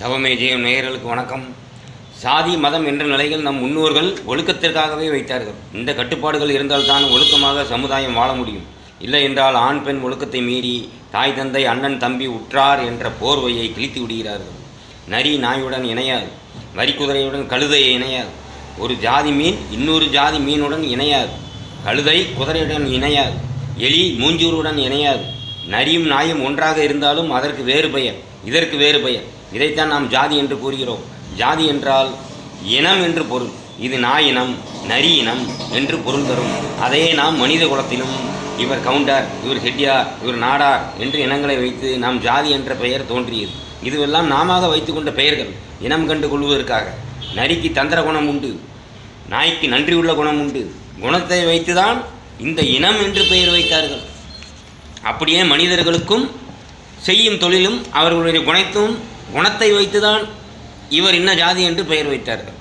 தவமே ஜெயம் நேயர்களுக்கு வணக்கம். சாதி மதம் என்ற நிலைகள் நம் முன்னோர்கள் ஒழுக்கத்திற்காகவே வைத்தார்கள். இந்த கட்டுப்பாடுகள் இருந்தால்தான் ஒழுக்கமாக சமுதாயம் வாழ முடியும். இல்லை என்றால் ஆண் பெண் ஒழுக்கத்தை மீறி தாய் தந்தை அண்ணன் தம்பி உற்றார் என்ற போர்வையை கிழித்து விடுகிறார்கள். நரி நாயுடன் இணையாது. வரிக்குதிரையுடன் கழுதையை இணையாது. ஒரு ஜாதி மீன் இன்னொரு ஜாதி மீனுடன் இணையாது. கழுதை குதிரையுடன் இணையாது. எலி மூஞ்சூருடன் இணையாது. நரியும் நாயும் ஒன்றாக இருந்தாலும் அதற்கு வேறு பெயர். இதற்கு வேறு பெயர். இதைத்தான் நாம் ஜாதி என்று கூறுகிறோம். ஜாதி என்றால் இனம் என்று பொருள். இது நாய் இனம் நரி இனம் என்று பொருள் தரும். அதையே நாம் மனித குலத்திலும் இவர் கவுண்டர் இவர் செட்டியார் இவர் நாடார் என்று இனங்களை வைத்து நாம் ஜாதி என்ற பெயர் தோன்றியது. இதுவெல்லாம் நாம வைத்துக்கொண்ட பெயர்கள் இனம் கண்டு கொள்வதற்காக. நரிக்கு தந்திர குணம் உண்டு நாய்க்கு நன்றியுள்ள குணம் உண்டு. குணத்தை வைத்துதான் இந்த இனம் என்று பெயர் வைத்தார்கள். அப்படியே மனிதர்களுக்கும் செய்யும் தொழிலும் அவர்களுடைய குணத்தும் குணத்தை வைத்துதான் இவர் இன்ன ஜாதி என்று பெயர் வைத்தார்கள்.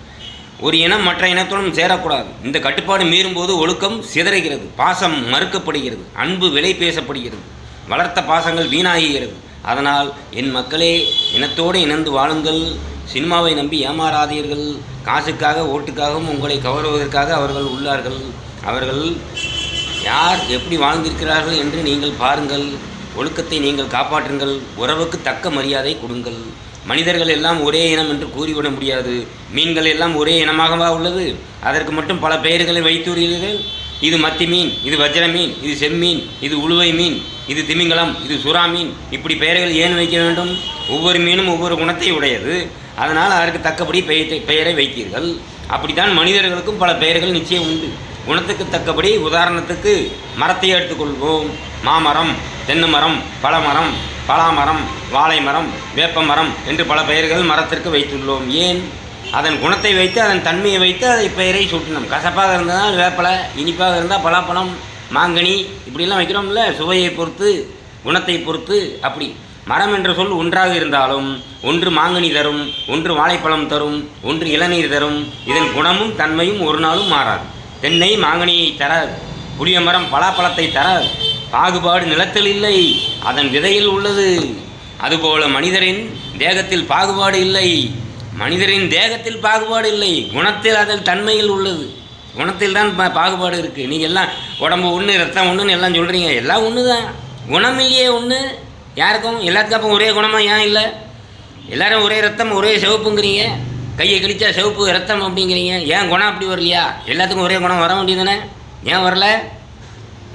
ஒரு இனம் மற்ற இனத்துடன் சேரக்கூடாது. இந்த கட்டுப்பாடு மீறும்போது ஒழுக்கம் சிதறுகிறது. பாசம் மறுக்கப்படுகிறது. அன்பு விலை பேசப்படுகிறது. வளர்த்த பாசங்கள் வீணாகிறது அதனால் என் மக்களே இனத்தோடு இணைந்து வாழுங்கள். சினிமாவை நம்பி ஏமாறாதீர்கள். காசுக்காக ஓட்டுக்காகவும் உங்களை கவருவதற்காக அவர்கள் உள்ளார்கள். அவர்கள் யார் எப்படி வாழ்ந்திருக்கிறார்கள் என்று நீங்கள் பாருங்கள். ஒழுக்கத்தை நீங்கள் காப்பாற்றுங்கள். உறவுக்கு தக்க மரியாதை கொடுங்கள். மனிதர்கள் எல்லாம் ஒரே இனம் என்று கூறிவிட முடியாது. மீன்கள் எல்லாம் ஒரே இனமாகவா உள்ளது? அதற்கு மட்டும் பல பெயர்களை வைத்துள்ளீர்கள். இது மத்தி மீன் இது வஜ்ர மீன் இது செம்மீன் இது உளுவை மீன் இது திமிங்கலம் இது சுறா மீன். இப்படி பெயர்கள் ஏன் வைக்க வேண்டும்? ஒவ்வொரு மீனும் ஒவ்வொரு குணத்தை உடையது. அதனால் அதற்கு தக்கபடி பெயர் பெயரை வைத்தீர்கள். அப்படித்தான் மனிதர்களுக்கும் பல பெயர்கள் நிச்சயம் உண்டு. குணத்துக்கு தக்கபடி உதாரணத்துக்கு மரத்தை எடுத்துக்கொள்வோம். மாமரம் தென்னை மரம் பழமரம் பலாமரம் வாழை மரம் வேப்ப மரம் என்று பல பெயர்கள் மரத்திற்கு வைத்துள்ளோம். ஏன்? அதன் குணத்தை வைத்து அதன் தன்மையை வைத்து அதை பெயரை சூட்டினோம். கசப்பாக இருந்தால் வேப்பலை இனிப்பாக இருந்தால் பலாப்பழம் மாங்கனி இப்படிலாம் வைக்கிறோம்ல. சுவையை பொறுத்து குணத்தை பொறுத்து அப்படி. மரம் என்ற சொல் ஒன்றாக இருந்தாலும் ஒன்று மாங்கனி தரும் ஒன்று வாழைப்பழம் தரும் ஒன்று இளநீர் தரும் இதன் குணமும் தன்மையும் ஒரு நாளும் மாறாது. தென்னை மாங்கனியை தர புளிய மரம் பலாப்பழத்தை தர பாகுபாடு நிலத்தில் இல்லை அதன் விதையில் உள்ளது. அதுபோல மனிதரின் தேகத்தில் பாகுபாடு இல்லை. மனிதரின் தேகத்தில் பாகுபாடு இல்லை குணத்தில் அதன் தன்மையில் உள்ளது. குணத்தில் தான் பாகுபாடு இருக்குது நீங்கள் எல்லாம் உடம்பு ஒன்று ரத்தம் ஒன்றுன்னு எல்லாம் சொல்கிறீங்க எல்லாம் ஒன்று தான் குணம் இல்லையே ஒன்று யாருக்கும்? எல்லாத்துக்கும் அப்போ ஒரே குணமாக ஏன் இல்லை? எல்லோரும் ஒரே ரத்தம் ஒரே சிவப்புங்கிறீங்க. கையை கிழிச்சா சிவப்பு ரத்தம் அப்படிங்கிறீங்க. ஏன் குணம் அப்படி வரலையா? எல்லாத்துக்கும் ஒரே குணம் வர வேண்டியதுதானே? ஏன் வரல?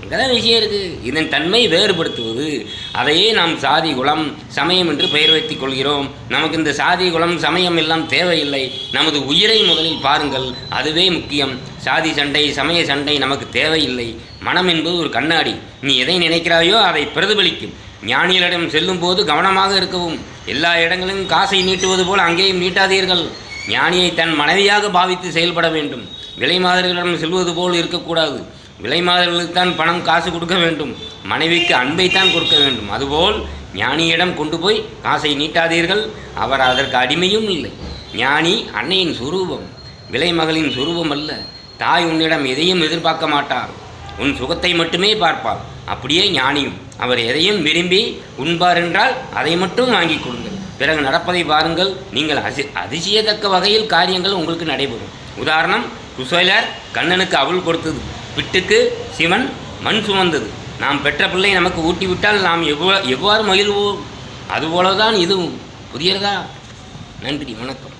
இங்கதான் விஷயம் இருக்குது இதன் தன்மை வேறுபடுத்துவது. அதையே நாம் சாதி குலம் சமயம் என்று பெயர் வைத்துக் கொள்கிறோம். நமக்கு இந்த சாதி குலம் சமயம் எல்லாம் தேவையில்லை. நமது உயிரை முதலில் பாருங்கள். அதுவே முக்கியம். சாதி சண்டை சமய சண்டை நமக்கு தேவையில்லை. மனம் என்பது ஒரு கண்ணாடி. நீ எதை நினைக்கிறாயோ அதை பிரதிபலிக்கும். ஞானிகளிடம் செல்லும் போது கவனமாக இருக்கவும். எல்லா இடங்களிலும் காசை நீட்டுவது போல் அங்கேயும் நீட்டாதீர்கள். ஞானியை தன் மனைவியாக பாவித்து செயல்பட வேண்டும். விலை மாதர்களிடம் செல்வது போல் இருக்கக்கூடாது. விலை மாதர்களுக்கு தான் பணம் காசு கொடுக்க வேண்டும். மனைவிக்கு அன்பைத்தான் கொடுக்க வேண்டும். அதுபோல் ஞானியிடம் கொண்டு போய் காசை நீட்டாதீர்கள். அவர் அதற்கு அடிமையும் இல்லை. ஞானி அன்னையின் சுரூபம். விலை மகளின் சுரூபம் அல்ல. தாய் உன்னிடம் எதையும் எதிர்பார்க்க மாட்டார். உன் சுகத்தை மட்டுமே பார்ப்பார் அப்படியே ஞானியும் அவர் எதையும் விரும்பி உண்பார் என்றால் அதை மட்டும் வாங்கி கொடுங்கள் பிறகு நடப்பதை பாருங்கள். நீங்கள் அசி அதிசயத்தக்க வகையில் காரியங்கள் உங்களுக்கு நடைபெறும். உதாரணம் குசேலர் கண்ணனுக்கு அவள் கொடுத்தது. பிட்டுக்கு சிவன் மண் சுமந்தது. நாம் பெற்ற பிள்ளை நமக்கு ஊட்டிவிட்டால் நாம் எவ்வளோ எவ்வாறு மகிழ்வோம்? அதுபோலதான் இதுவும். புரியறதா நன்றி வணக்கம்.